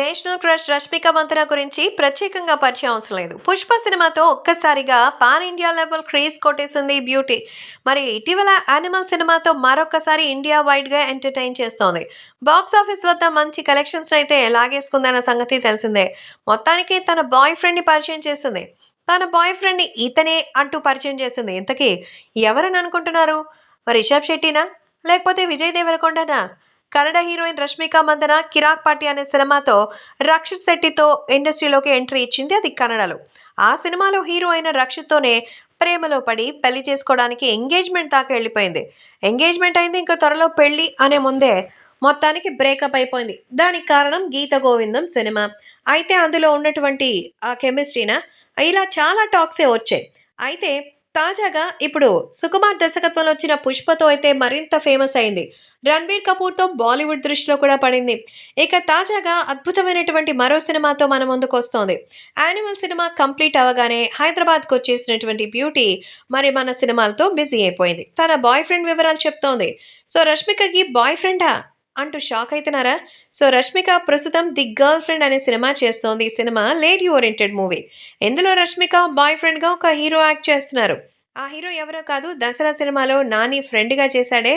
National crush Rashmika మంతన గురించి ప్రత్యేకంగా పరిచయం అవసరం లేదు. పుష్ప సినిమాతో ఒక్కసారిగా పాన్ ఇండియా లెవెల్ క్రేజ్ కొట్టేసింది బ్యూటీ. మరి ఇటీవల యానిమల్ సినిమాతో మరొకసారి ఇండియా వైడ్గా ఎంటర్టైన్ చేస్తోంది. బాక్స్ ఆఫీస్ వద్ద మంచి కలెక్షన్స్ అయితే లాగేసుకుందన్న సంగతి తెలిసిందే. మొత్తానికి తన బాయ్ ఫ్రెండ్ని పరిచయం చేసింది. తన బాయ్ ఫ్రెండ్ని ఇతనే అంటూ పరిచయం చేసింది. ఇంతకీ ఎవరని అనుకుంటున్నారు? మరి రిషబ్ శెట్టినా? లేకపోతే విజయ్ దేవరకొండనా? కన్నడ హీరోయిన్ రష్మిక మందన కిరాక్ పార్టీ అనే సినిమాతో రక్షిత్ శెట్టితో ఇండస్ట్రీలోకి ఎంట్రీ ఇచ్చింది అది కన్నడలో. ఆ సినిమాలో హీరో అయిన రక్షిత్తోనే ప్రేమలో పడి పెళ్ళి చేసుకోవడానికి ఎంగేజ్మెంట్ దాకా వెళ్ళిపోయింది. ఎంగేజ్మెంట్ అయింది ఇంకా త్వరలో పెళ్ళి అనే ముందే మొత్తానికి బ్రేకప్ అయిపోయింది. దానికి కారణం గీత గోవిందం సినిమా. అయితే అందులో ఉన్నటువంటి ఆ కెమిస్ట్రీనా? ఇలా చాలా టాక్సే వచ్చాయి. అయితే తాజాగా ఇప్పుడు సుకుమార్ దర్శకత్వంలో వచ్చిన పుష్పతో అయితే మరింత ఫేమస్ అయింది. రణబీర్ కపూర్తో బాలీవుడ్ దృష్టిలో కూడా పడింది. ఇక తాజాగా అద్భుతమైనటువంటి మరో సినిమాతో మన ముందుకు వస్తోంది. యానిమల్ సినిమా కంప్లీట్ అవగానే హైదరాబాద్కు వచ్చేసినటువంటి బ్యూటీ మరి మన సినిమాలతో బిజీ అయిపోయింది. తన బాయ్ ఫ్రెండ్ వివరాలు చెప్తోంది. సో రష్మికకి బాయ్ ఫ్రెండా అంటూ షాక్ అవుతున్నారా సో రష్మిక ప్రస్తుతం ది గర్ల్ ఫ్రెండ్ అనే సినిమా చేస్తోంది. ఈ సినిమా లేడీ ఓరియంటెడ్ మూవీ. ఇందులో రష్మిక బాయ్ ఫ్రెండ్గా ఒక హీరో యాక్ట్ చేస్తున్నారు. ఆ హీరో ఎవరో కాదు దసరా సినిమాలో నాని ఫ్రెండ్గా చేశాడే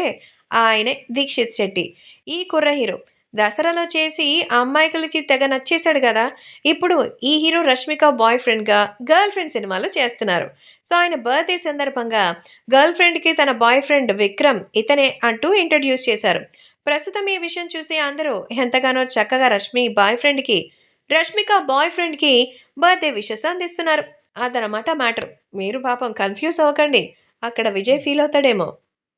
ఆయనే దీక్షిత్ శెట్టి. ఈ కుర్ర హీరో. దసరాలో చేసి ఆ అమ్మాయికులకి తెగ నచ్చేశాడు కదా. ఇప్పుడు ఈ హీరో రష్మిక బాయ్ ఫ్రెండ్గా గర్ల్ ఫ్రెండ్ సినిమాలో చేస్తున్నారు. సో ఆయన బర్త్డే సందర్భంగా గర్ల్ ఫ్రెండ్కి తన బాయ్ ఫ్రెండ్ విక్రమ్ ఇతనే అంటూ ఇంట్రడ్యూస్ చేశారు. ప్రస్తుతం ఈ విషయం చూసి అందరూ ఎంతగానో చక్కగా రష్మి బాయ్ ఫ్రెండ్కి రష్మిక బాయ్ ఫ్రెండ్కి బర్త్డే విషెస్ అందిస్తున్నారు. అదనమాట మ్యాటర్ మీరు పాపం కన్ఫ్యూజ్ అవ్వకండి. అక్కడ విజయ్ ఫీల్ అవుతాడేమో.